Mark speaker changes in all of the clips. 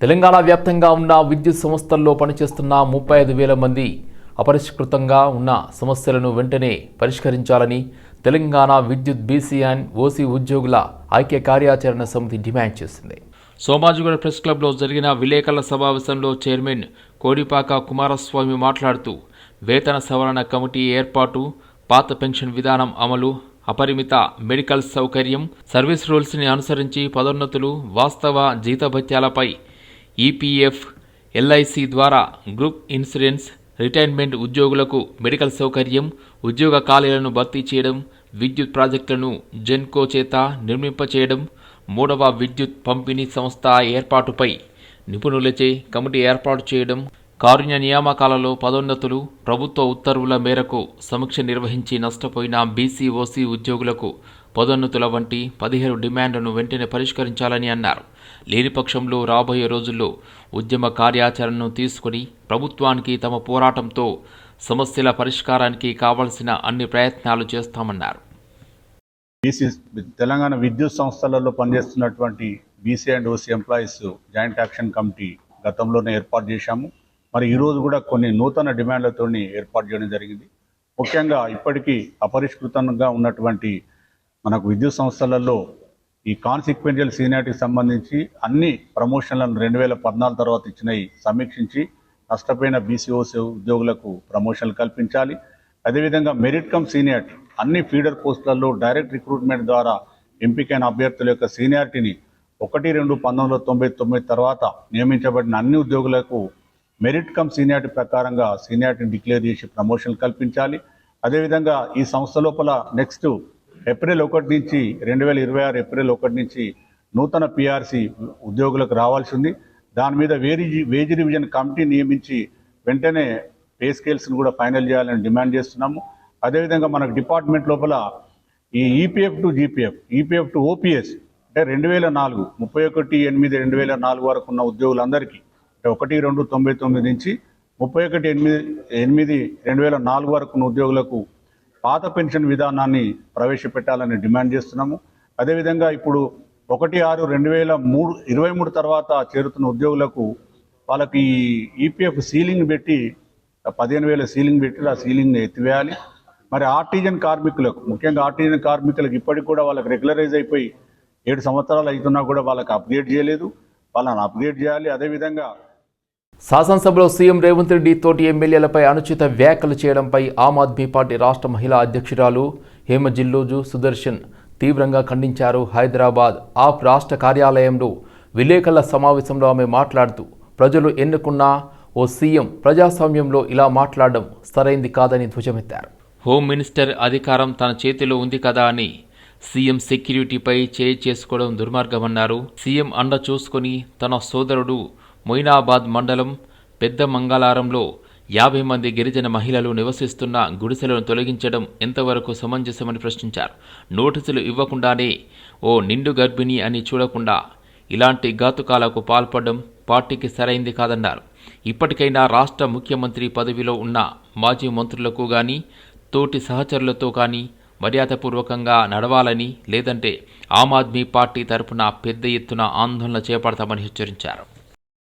Speaker 1: తెలంగాణ వ్యాప్తంగా ఉన్న విద్యుత్ సంస్థల్లో పనిచేస్తున్న ముప్పై ఐదు వేల మంది అపరిష్కృతంగా ఉన్న సమస్యలను వెంటనే పరిష్కరించాలని తెలంగాణ విద్యుత్ బీసీ అండ్ ఓసీ ఉద్యోగుల ఐక్య కార్యాచరణ సమితి డిమాండ్ చేసింది. సోమాజిగూడ ప్రెస్ క్లబ్లో జరిగిన విలేకరుల సమావేశంలో చైర్మన్ కోడిపాక కుమారస్వామి మాట్లాడుతూ వేతన సవరణ కమిటీ ఏర్పాటు పాత పెన్షన్ విధానం అమలు అపరిమిత మెడికల్ సౌకర్యం సర్వీస్ రూల్స్ని అనుసరించి పదోన్నతులు వాస్తవ జీతభత్యాలపై ఈపీఎఫ్ ఎల్ఐసి ద్వారా గ్రూప్ ఇన్సూరెన్స్ రిటైర్మెంట్ ఉద్యోగులకు మెడికల్ సౌకర్యం ఉద్యోగ ఖాళీలను భర్తీ చేయడం విద్యుత్ ప్రాజెక్టులను జెన్కో చేత నిర్మింపచేయడం మూడవ విద్యుత్ పంపిణీ సంస్థ ఏర్పాటుపై నిపుణులచే కమిటీ ఏర్పాటు చేయడం కారుణ్య నియామకాలలో పదోన్నతులు ప్రభుత్వ ఉత్తర్వుల మేరకు సమీక్ష నిర్వహించి నష్టపోయిన బీసీ ఓసీ ఉద్యోగులకు పదోన్నతుల వంటి పదిహేను డిమాండ్లను వెంటనే పరిష్కరించాలని అన్నారు. లేని పక్షంలో రాబోయే రోజుల్లో ఉద్యమ కార్యాచరణను తీసుకుని ప్రభుత్వానికి తమ పోరాటంతో సమస్యల పరిష్కారానికి కావలసిన అన్ని ప్రయత్నాలు చేస్తామన్నారు.
Speaker 2: బీసీ తెలంగాణ విద్యుత్ సంస్థలలో పనిచేస్తున్నటువంటి BC and OC employees joint action committee గతంలోనే ఏర్పాటు చేశాము. మరి ఈరోజు కూడా కొన్ని నూతన డిమాండ్లతో ఏర్పాటు చేయడం జరిగింది. ముఖ్యంగా ఇప్పటికీ అపరిష్కృతంగా ఉన్నటువంటి మనకు విద్యుత్ సంస్థలలో ఈ కాన్సిక్వెన్షియల్ సీనియారిటీకి సంబంధించి అన్ని ప్రమోషన్లను రెండు వేల పద్నాలుగు తర్వాత ఇచ్చినవి సమీక్షించి నష్టపోయిన బీసీఓసీ ఉద్యోగులకు ప్రమోషన్లు కల్పించాలి. అదేవిధంగా మెరిట్ కమ్ సీనియారిటీ అన్ని ఫీడర్ పోస్టులలో డైరెక్ట్ రిక్రూట్మెంట్ ద్వారా ఎంపికైన అభ్యర్థుల యొక్క సీనియారిటీని ఒకటి రెండు పంతొమ్మిది వందల తొంభై తొమ్మిది తర్వాత నియమించబడిన అన్ని ఉద్యోగులకు మెరిట్ కమ్ సీనియారిటీ ప్రకారంగా సీనియారిటీని డిక్లేర్ చేసి ప్రమోషన్లు కల్పించాలి. అదేవిధంగా ఈ సంస్థ లోపల నెక్స్ట్ ఏప్రిల్ ఒకటి నుంచి రెండు వేల ఇరవై ఆరు ఏప్రిల్ ఒకటి నుంచి నూతన పిఆర్సి ఉద్యోగులకు రావాల్సి ఉంది. దాని మీద వేరి వేజ్ రివిజన్ కమిటీ నియమించి వెంటనే పే స్కేల్స్ని కూడా ఫైనల్ చేయాలని డిమాండ్ చేస్తున్నాము. అదేవిధంగా మనకు డిపార్ట్మెంట్ లోపల ఈ EPF to GPF EPF to OPS అంటే రెండు వేల నాలుగు ముప్పై ఒకటి ఎనిమిది రెండు వేల నాలుగు వరకు ఉన్న ఉద్యోగులందరికీ అంటే ఒకటి రెండు తొంభై తొమ్మిది నుంచి ముప్పై ఒకటి ఎనిమిది ఎనిమిది రెండు వేల నాలుగు వరకు ఉన్న ఉద్యోగులకు పాత పెన్షన్ విధానాన్ని ప్రవేశపెట్టాలని డిమాండ్ చేస్తున్నాము. అదేవిధంగా ఇప్పుడు ఒకటి ఆరు రెండు వేల మూడు ఇరవై మూడు తర్వాత చేరుతున్న ఉద్యోగులకు వాళ్ళకి ఈపీఎఫ్ సీలింగ్ పెట్టి పదిహేను వేల సీలింగ్ పెట్టి ఆ సీలింగ్ని ఎత్తివేయాలి. మరి ఆర్టిజన్ కార్మికులకు ముఖ్యంగా ఆర్టిజన్ కార్మికులకు ఇప్పటికి కూడా వాళ్ళకి రెగ్యులరైజ్ అయిపోయి ఏడు సంవత్సరాలు అవుతున్నా కూడా వాళ్ళకి అప్గ్రేడ్ చేయలేదు. వాళ్ళని అప్గ్రేడ్ చేయాలి. అదేవిధంగా
Speaker 1: శాసనసభలో సీఎం రేవంత్ రెడ్డి తోటి ఎమ్మెల్యేలపై అనుచిత వ్యాఖ్యలు చేయడంపై ఆమ్ ఆద్మీ పార్టీ రాష్ట్ర మహిళా అధ్యక్షురాలు హేమ జిల్లోజు సుదర్శన్ తీవ్రంగా ఖండించారు హైదరాబాద్ ఆప్ రాష్ట్ర కార్యాలయంలో విలేకరుల సమావేశంలో ఆమె మాట్లాడుతూ ప్రజలు ఎన్నుకున్న ఓ సీఎం ప్రజాస్వామ్యంలో ఇలా మాట్లాడడం సరైంది కాదని ధ్వజమెత్తారు. హోమ్ మినిస్టర్ అధికారం తన చేతిలో ఉంది కదా అని సీఎం సెక్యూరిటీపై చేయి చేసుకోవడం దుర్మార్గమన్నారు. సీఎం అండ చూసుకొని తన సోదరుడు మొయినాబాద్ మండలం పెద్ద మంగళారంలో యాభై మంది గిరిజన మహిళలు నివసిస్తున్న గుడిసెలను తొలగించడం ఎంతవరకు సమంజసమని ప్రశ్నించారు. నోటీసులు ఇవ్వకుండానే ఓ నిండు గర్భిణి అని చూడకుండా ఇలాంటి ఘాతుకాలకు పాల్పడడం పార్టీకి సరైంది కాదన్నారు. ఇప్పటికైనా రాష్ట్ర ముఖ్యమంత్రి పదవిలో ఉన్న మాజీ మంత్రులకు గాని తోటి సహచరులతో కానీ మర్యాదపూర్వకంగా నడవాలని లేదంటే ఆమ్ ఆద్మీ పార్టీ తరపున పెద్ద ఎత్తున ఆందోళన చేపడతామని హెచ్చరించారు.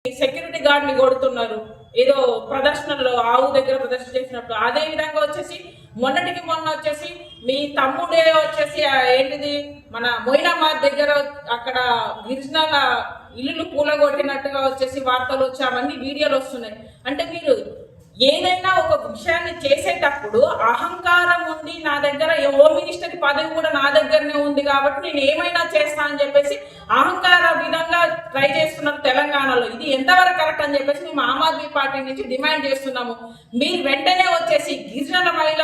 Speaker 3: సెక్యూరిటీ గార్డ్ని కొడుతున్నారు. ఏదో ప్రదర్శనలో ఆవు దగ్గర ప్రదర్శన చేసినప్పుడు అదే విధంగా వచ్చేసి మొన్నటికి మొన్న వచ్చేసి మీ తమ్ముడే వచ్చేసి ఏంటిది మన మొయినాబాద్ దగ్గర అక్కడ గిరిజనాల ఇల్లులు కూలగొట్టినట్టుగా వచ్చేసి వార్తలు వచ్చి అవన్నీ వీడియోలు వస్తున్నాయి. అంటే మీరు ఏదైనా ఒక విషయాన్ని చేసేటప్పుడు అహంకారం ఉంది నా దగ్గర హోమ్ మినిస్టర్ పదవి కూడా నా దగ్గరనే ఉంది కాబట్టి నేను ఏమైనా చేస్తా అని చెప్పేసి అహంకార విధంగా ట్రై చేస్తున్నారు తెలంగాణలో. ఇది ఎంతవరకు కరెక్ట్ అని చెప్పేసి మేము ఆమ్ ఆద్మీ పార్టీ నుంచి డిమాండ్ చేస్తున్నాము. మీరు వెంటనే వచ్చేసి గిరిజన మహిళ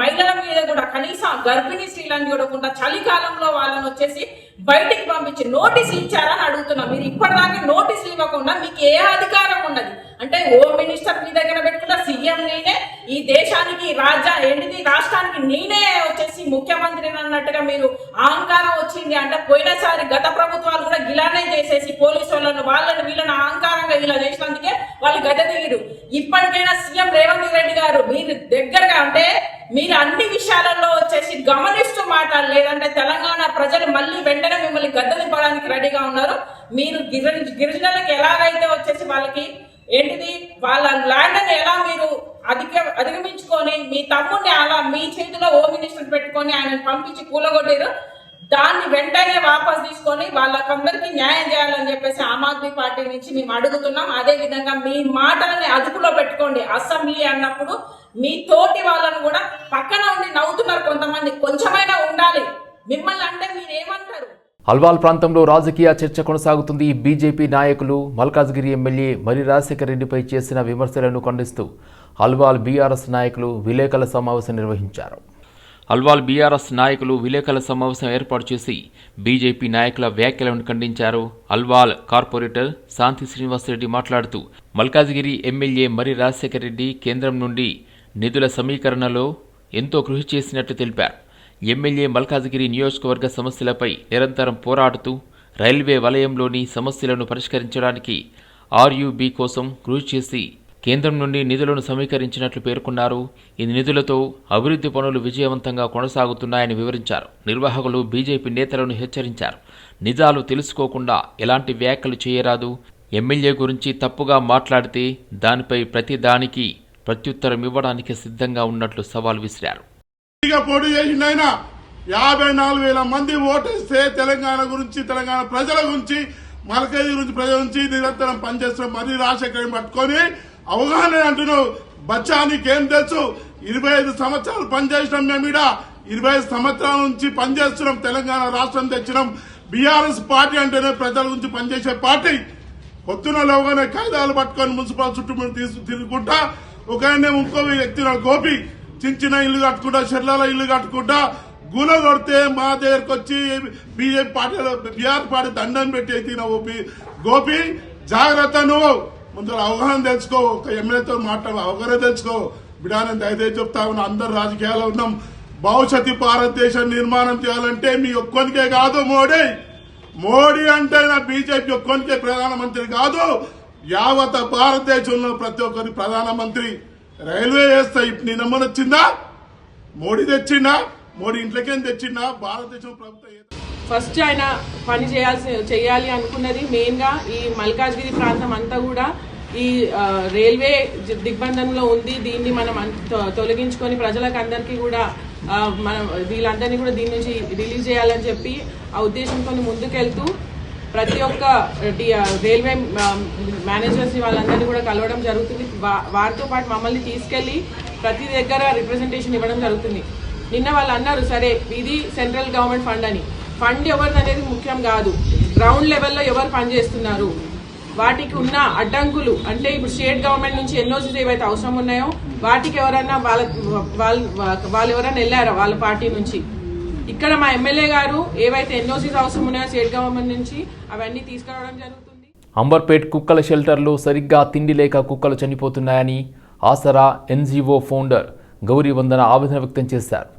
Speaker 3: మహిళల మీద కూడా కనీసం గర్భిణీ స్త్రీలను చూడకుండా చలికాలంలో వాళ్ళని వచ్చేసి బయటికి పంపించి నోటీసులు ఇచ్చారని అడుగుతున్నాం. మీరు ఇప్పటిదాకా నోటీసులు ఇవ్వకుండా మీకు ఏ అధికారం ఉన్నది? అంటే హోమ్ మినిస్టర్ మీ దగ్గర పెట్టుకున్న సీఎం నేనే ఈ దేశానికి రాజ్యా ఏంటిది రాష్ట్రానికి నేనే వచ్చేసి ముఖ్యమంత్రి అన్నట్టుగా మీరు అహంకారం వచ్చింది అంటే పోయినసారి గత ప్రభుత్వాలు కూడా గిలానే చేసేసి పోలీసు వాళ్ళను వాళ్ళని వీళ్ళని అహంకారంగా ఇలా చేసినందుకే వాళ్ళు గత దిగిరు ఇప్పటికైనా సీఎం రేవంత్ రెడ్డి గారు మీరు దగ్గరగా అంటే మీరు అన్ని విషయాలలో వచ్చేసి గమనిస్తూ మాట్లాడు లేదంటే తెలంగాణ ప్రజలు మళ్ళీ వెంటనే మిమ్మల్ని గద్దె దింపడానికి రెడీగా ఉన్నారు. మీరు గిరి గిరిజనులకు ఎలాగైతే వచ్చేసి వాళ్ళకి ఏంటిది? వాళ్ళ ల్యాండ్ ఎలా మీరు అధిక అధిగమించుకొని మీ తమ్ముడిని అలా మీ చేతిలో హోమ్ మినిస్టర్ పెట్టుకొని ఆయన పంపించి కూలగొట్టారు దాన్ని వెంటనే వాపస్ తీసుకొని వాళ్ళకందరికీ న్యాయం చేయాలని చెప్పేసి ఆమ్ ఆద్మీ పార్టీ నుంచి మేము అడుగుతున్నాం. అదే విధంగా మీ మాటలని అదుపులో పెట్టుకోండి. అసెంబ్లీ అన్నప్పుడు మీ తోటి వాళ్ళను కూడా పక్కన ఉండి నవ్వుతున్నారు కొంతమంది. కొంచెమైనా ఉండాలి. మిమ్మల్ని అంటే మీరు హల్వాల్
Speaker 1: అల్వాల్ ప్రాంతంలో రాజకీయ చర్చ కొనసాగుతుంది. బీజేపీ నాయకులు మల్కాజ్గిరి ఎమ్మెల్యే మరి రాజశేఖర రెడ్డిపై చేసిన విమర్శలను ఖండిస్తూ అల్వాల్ బీఆర్ఎస్ నాయకులు విలేకరుల సమావేశం నిర్వహించారు. అల్వాల్ బీఆర్ఎస్ నాయకులు విలేకరుల సమావేశం ఏర్పాటు చేసి బీజేపీ నాయకుల వ్యాఖ్యలను ఖండించారు. అల్వాల్ కార్పొరేటర్ శాంతి శ్రీనివాసరెడ్డి మాట్లాడుతూ మల్కాజ్గిరి ఎమ్మెల్యే మరి రాజశేఖర రెడ్డి కేంద్రం నుండి నిధుల సమీకరణలో ఎంతో కృషి చేసినట్లు తెలిపారు. ఎమ్మెల్యే మల్కాజ్గిరి నియోజకవర్గ సమస్యలపై నిరంతరం పోరాడుతూ రైల్వే వలయంలోని సమస్యలను పరిష్కరించడానికి ఆర్యూబీ కోసం కృషి చేసి కేంద్రం నుండి నిధులను సమీకరించినట్లు పేర్కొన్నారు. ఈ నిధులతో అభివృద్ధి పనులు విజయవంతంగా కొనసాగుతున్నాయని వివరించారు. నిర్వాహకులు బీజేపీ నేతలను హెచ్చరించారు. నిజాలు తెలుసుకోకుండా ఎలాంటి వ్యాఖ్యలు చేయరాదు. ఎమ్మెల్యే గురించి తప్పుగా మాట్లాడితే దానిపై ప్రతి దానికి ప్రత్యుత్తరం ఇవ్వడానికి సిద్ధంగా ఉన్నట్లు సవాల్ విసిరారు.
Speaker 4: పోటీ చేసిండు ఆయన. యాభై నాలుగు వేల మంది ఓటేస్తే తెలంగాణ గురించి తెలంగాణ ప్రజల గురించి మలకేజీ గురించి ప్రజల గురించి నిరంతరం పనిచేస్తున్న మరీ రాజశేఖరం పట్టుకొని అవగాహన అంటున్నావు. బచ్చా నీకేం తెలుసు? ఇరవై ఐదు సంవత్సరాలు పనిచేసినాం మేము ఇడ ఇరవై ఐదు సంవత్సరాల నుంచి పనిచేస్తున్నాం తెలంగాణ రాష్ట్రం తెచ్చినాం. బీఆర్ఎస్ పార్టీ అంటేనే ప్రజల గురించి పనిచేసే పార్టీ. పొద్దున లేవగానే కాగితాలు పట్టుకొని మున్సిపల్ చుట్టూ తిరుగుకుంటా. ఒక ఇంకో వ్యక్తి గోపి. చిన్న చిన్న ఇల్లు కట్టుకుంటా చెర్లాల ఇల్లు కట్టుకుంటా గుల కొడితే మా దగ్గరకు వచ్చి బీజేపీ పార్టీలో బీఆర్ పార్టీ దండం పెట్టి అయితే ఓపి గోపి జాగ్రత్త నువ్వు. ముందర అవగాహన తెలుసుకో ఒక ఎమ్మెల్యేతో మాట్లాడు అవగాహన తెలుసుకో. బిడానని దయచేసి చెప్తా ఉన్నా అందరు రాజకీయాల్లో ఉన్నాం. భవిష్యత్తు భారతదేశం నిర్మాణం చేయాలంటే మీ ఒక్కరికే కాదు మోడీ. మోడీ అంటే నా బీజేపీ ఒక్కనికే ప్రధానమంత్రి కాదు. యావత భారతదేశంలో ప్రతి ఒక్కరి ప్రధానమంత్రి. రైల్వే వేస్తా ఇప్పుడు నీ నమ్మని వచ్చిందా? మోడీ తెచ్చిందా మోడీ ఇంట్లోకేం తెచ్చిందా భారతదేశం ప్రభుత్వం
Speaker 5: ఫస్ట్ ఆయన పని చేయాల్సి చేయాలి అనుకున్నది మెయిన్గా ఈ మల్కాజ్గిరి ప్రాంతం అంతా కూడా ఈ రైల్వే దిగ్బంధంలో ఉంది. దీన్ని మనం తొలగించుకొని ప్రజలకు అందరికీ కూడా మనం వీళ్ళందరినీ కూడా దీని నుంచి రిలీజ్ చేయాలని చెప్పి ఆ ఉద్దేశంతో ముందుకెళ్తూ ప్రతి ఒక్క రైల్వే మేనేజర్స్ వాళ్ళందరినీ కూడా కలవడం జరుగుతుంది. వారితో పాటు మమ్మల్ని తీసుకెళ్ళి ప్రతి దగ్గర రిప్రజెంటేషన్ ఇవ్వడం జరుగుతుంది. నిన్న వాళ్ళు అన్నారు సరే ఇది సెంట్రల్ గవర్నమెంట్ ఫండ్ అని. ఫండ్ ఎవరిది అనేది ముఖ్యం కాదు. గ్రౌండ్ లెవెల్లో ఎవరు పనిచేస్తున్నారు వాటికి ఉన్న అడ్డంకులు అంటే ఇప్పుడు స్టేట్ గవర్నమెంట్ నుంచి ఎన్నో ఏవైతే అవసరం ఉన్నాయో వాటికి ఎవరైనా వాళ్ళ వాళ్ళు వాళ్ళు ఎవరైనా వెళ్ళారా వాళ్ళ పార్టీ నుంచి? ఇక్కడ మా ఎమ్మెల్యే గారు ఏవైతే ఎన్ఓసీస్ అవసరం ఉన్నాయో స్టేట్ గవర్నమెంట్ నుంచి అవన్నీ తీసుకురావడం జరుగుతుంది.
Speaker 1: అంబర్పేట్ కుక్కల షెల్టర్లో సరిగ్గా తిండి లేక కుక్కలు చనిపోతున్నాయని ఆసరా ఎన్జీఓ ఫౌండర్ గౌరీ వందన ఆవేదన వ్యక్తం చేశారు.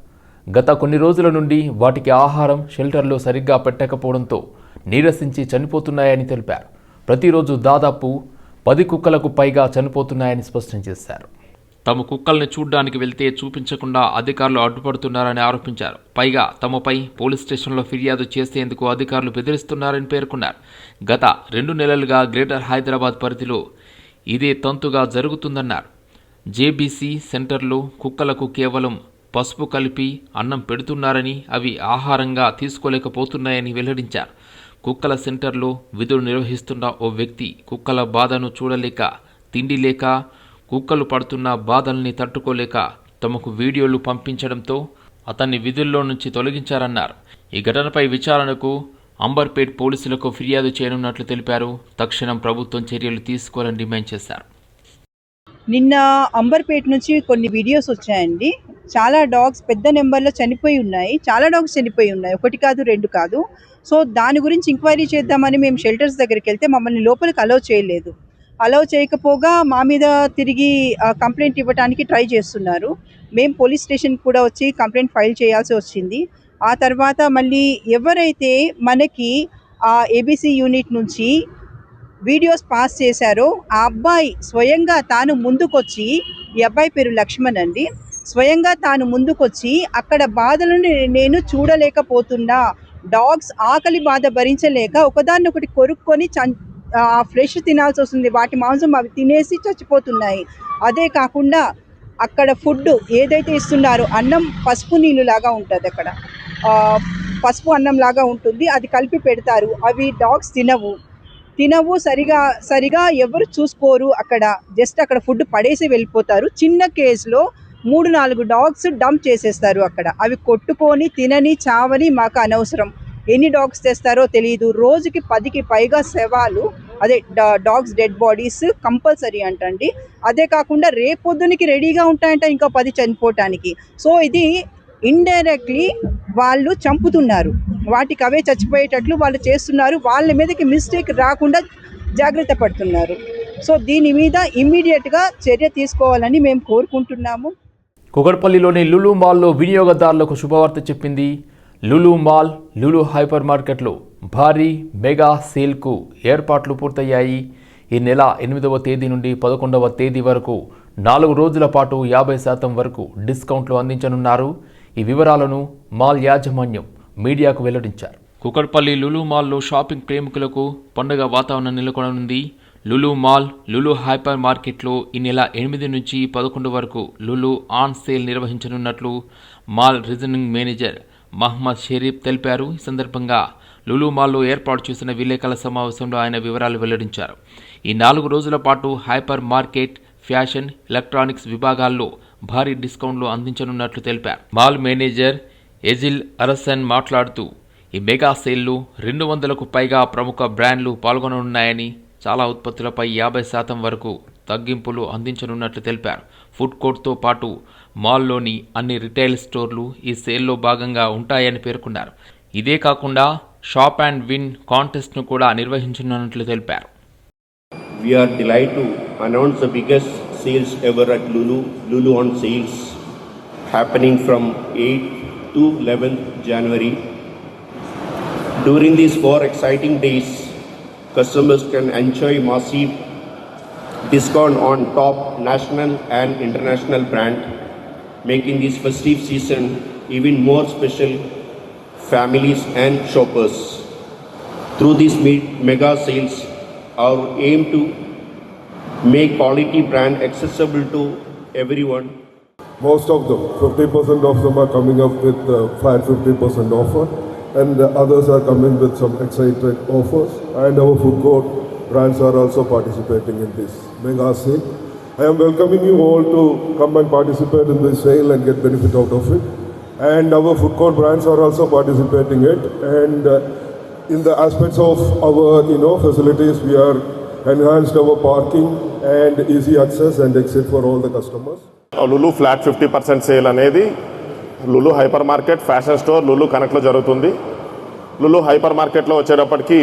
Speaker 1: గత కొన్ని రోజుల నుండి వాటికి ఆహారం షెల్టర్లో సరిగ్గా పెట్టకపోవడంతో నీరసించి చనిపోతున్నాయని తెలిపారు. ప్రతిరోజు దాదాపు పది కుక్కలకు పైగా చనిపోతున్నాయని స్పష్టం చేశారు. తమ కుక్కల్ని చూడ్డానికి వెళ్తే చూపించకుండా అధికారులు అడ్డుపడుతున్నారని ఆరోపించారు. పైగా తమపై పోలీస్ స్టేషన్లో ఫిర్యాదు చేసేందుకు అధికారులు బెదిరిస్తున్నారని పేర్కొన్నారు. గత రెండు నెలలుగా గ్రేటర్ హైదరాబాద్ పరిధిలో ఇదే తంతుగా జరుగుతుందన్నారు. జేబీసీ సెంటర్లో కుక్కలకు కేవలం పసుపు కలిపి అన్నం పెడుతున్నారని అవి ఆహారంగా తీసుకోలేకపోతున్నాయని వెల్లడించారు. కుక్కల సెంటర్లో విధులు నిర్వహిస్తున్న ఓ వ్యక్తి కుక్కల బాధను చూడలేక తిండి లేక కుక్కలు పడుతున్న బాధల్ని తట్టుకోలేక తమకు వీడియోలు పంపించడంతో అతన్ని విధుల్లో నుంచి తొలగించారన్నారు. ఈ ఘటనపై విచారణకు అంబర్పేట్ పోలీసులకు ఫిర్యాదు చేయనున్నట్లు తెలిపారు. తక్షణం ప్రభుత్వం చర్యలు తీసుకోవాలని డిమాండ్ చేశారు.
Speaker 6: నిన్న అంబర్పేట్ నుంచి కొన్ని వీడియోస్ వచ్చాయండి. చాలా డాగ్స్ పెద్ద నెంబర్లో చనిపోయి ఉన్నాయి. చాలా డాగ్స్ చనిపోయి ఉన్నాయి. ఒకటి కాదు రెండు కాదు. సో దాని గురించి ఎంక్వైరీ చేద్దామని మేము షెల్టర్స్ దగ్గరికి వెళ్తే మమ్మల్ని లోపలికి అలో చేయలేదు. అలౌ చేయకపోగా మా మీద తిరిగి కంప్లైంట్ ఇవ్వడానికి ట్రై చేస్తున్నారు. మేము పోలీస్ స్టేషన్ కూడా వచ్చి కంప్లైంట్ ఫైల్ చేయాల్సి వచ్చింది. ఆ తర్వాత మళ్ళీ ఎవరైతే మనకి ఆ ఏబీసీ యూనిట్ నుంచి వీడియోస్ పాస్ చేశారో ఆ అబ్బాయి స్వయంగా తాను ముందుకొచ్చి ఈ అబ్బాయి పేరు లక్ష్మణ్ అండి స్వయంగా తాను ముందుకొచ్చి అక్కడ బాధలను నేను చూడలేకపోతున్నా డాగ్స్ ఆకలి బాధ భరించలేక ఒకదాన్ని ఒకటి కొరుక్కొని చం ఆ ఫ్రెష్ తినాల్సి వస్తుంది. వాటి మాంసం అవి తినేసి చచ్చిపోతున్నాయి. అదే కాకుండా అక్కడ ఫుడ్ ఏదైతే ఇస్తున్నారో అన్నం పసుపు నీళ్ళు లాగా ఉంటుంది అక్కడ. పసుపు అన్నం లాగా ఉంటుంది. అది కలిపి పెడతారు. అవి డాగ్స్ తినవు. తినవు సరిగా సరిగా ఎవరు చూసుకోరు అక్కడ. జస్ట్ అక్కడ ఫుడ్ పడేసి వెళ్ళిపోతారు. చిన్న కేసులో మూడు నాలుగు డాగ్స్ డంప్ చేసేస్తారు అక్కడ. అవి కొట్టుకొని తినని చావని మాకు అనవసరం. ఎన్ని డాగ్స్ తెస్తారో తెలియదు రోజుకి పదికి పైగా శవాలు అదే డాగ్స్ డెడ్ బాడీస్ కంపల్సరీ అంటండి. అదే కాకుండా రేపొద్దునికి రెడీగా ఉంటాయంట ఇంకా పది చనిపోవటానికి. సో ఇది ఇండైరెక్ట్లీ వాళ్ళు చంపుతున్నారు. వాటికి అవే చచ్చిపోయేటట్లు వాళ్ళు చేస్తున్నారు. వాళ్ళ మీదకి మిస్టేక్ రాకుండా జాగ్రత్త పడుతున్నారు. సో దీని మీద ఇమ్మీడియట్గా చర్య తీసుకోవాలని మేము కోరుకుంటున్నాము.
Speaker 1: కుకట్పల్లిలోని లులు మాల్లో వినియోగదారులకు శుభవార్త చెప్పింది లులు మాల్ లులు హైపర్ మార్కెట్లో. భారీ మెగా సేల్కు ఏర్పాట్లు పూర్తయ్యాయి. ఈ నెల ఎనిమిదవ తేదీ నుండి పదకొండవ తేదీ వరకు నాలుగు రోజుల పాటు యాభై శాతం వరకు డిస్కౌంట్లు అందించనున్నారు. ఈ వివరాలను మాల్ యాజమాన్యం మీడియాకు వెల్లడించారు. కుకట్పల్లి లులు మాల్లో షాపింగ్ ప్రేమికులకు పండుగ వాతావరణం నెలకొననుంది. లులు మాల్ లులు హైపర్ మార్కెట్లో ఈ నెల ఎనిమిది నుంచి పదకొండు వరకు లులు ఆన్ సేల్ నిర్వహించనున్నట్లు mall regional manager Mohammad Sharif తెలిపారు. ఈ సందర్భంగా లులు మాల్లో ఏర్పాటు చేసిన విలేకరుల సమావేశంలో ఆయన వివరాలు వెల్లడించారు. ఈ నాలుగు రోజుల పాటు హైపర్ మార్కెట్ ఫ్యాషన్ ఎలక్ట్రానిక్స్ విభాగాల్లో భారీ డిస్కౌంట్లు అందించనున్నట్లు తెలిపారు. మాల్ మేనేజర్ ఎజిల్ అరసన్ మాట్లాడుతూ ఈ మెగా సేల్లు రెండు వందలకు పైగా ప్రముఖ బ్రాండ్లు పాల్గొననున్నాయని చాలా ఉత్పత్తులపై యాభై శాతం వరకు తగ్గింపులు అందించనున్నట్లు తెలిపారు. ఫుడ్ కోర్ట్తో పాటు మాల్లోని అన్ని రిటైల్ స్టోర్లు ఈ సేల్లో భాగంగా ఉంటాయని పేర్కొన్నారు. ఇదే కాకుండా షాప్ అండ్ విన్ కాంటెస్ట్ను కూడా నిర్వహించనున్నట్లు తెలిపారు
Speaker 7: We are delighted to announce the biggest sales ever at Lulu, Lulu on sales, happening from 8 to 11th January. During these four exciting days, customers can enjoy massive discount on top national and international brand, making this festive season even more special families and shoppers. Through these mega sales, our aim to make quality brand accessible to everyone
Speaker 8: Most of them, 50% of them are coming up with uh, flat 50% offer, and the others are coming with some exciting offers. And our food court brands are also participating in this mega sale. I am welcoming you all to come and participate in this sale and get benefit out of it. And our food court brands are also participating it. And uh, in the aspects of our you know facilities, we are enhanced our parking and easy access and exit for all the customers.
Speaker 9: Lulu flat fifty percent sale అనేది Lulu hyper market fashion store Lulu కనెక్ట్లో జరుగుతుంది Lulu hyper మార్కెట్లో వచ్చేటప్పటికి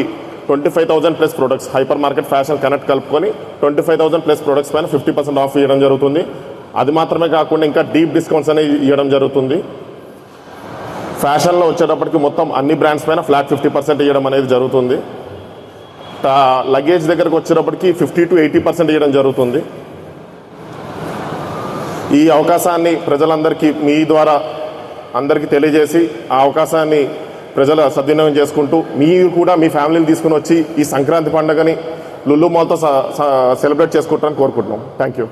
Speaker 9: twenty five thousand plus products hyper market fashion connect కలుపుకొని twenty five thousand plus products పైన fifty percent off ఇవ్వడం జరుగుతుంది అది మాత్రమే కాకుండా ఇంకా డీప్ డిస్కౌంట్స్ అనేవి ఇవ్వడం జరుగుతుంది ఫ్యాషన్లో వచ్చేటప్పటికి మొత్తం అన్ని బ్రాండ్స్ పైన ఫ్లాట్ ఫిఫ్టీ పర్సెంట్ ఇవ్వడం అనేది జరుగుతుంది. లగేజ్ దగ్గరకు వచ్చేటప్పటికి ఫిఫ్టీ టు ఎయిటీ పర్సెంట్ ఇవ్వడం జరుగుతుంది. ఈ అవకాశాన్ని ప్రజలందరికీ మీ ద్వారా అందరికీ తెలియజేసి ఆ అవకాశాన్ని ప్రజలు సద్వినియోగం చేసుకుంటూ మీరు కూడా మీ ఫ్యామిలీని తీసుకుని వచ్చి ఈ సంక్రాంతి పండుగని లుల్లు మాల్తో సెలబ్రేట్ చేసుకుంటారని కోరుకుంటున్నాం. Thank you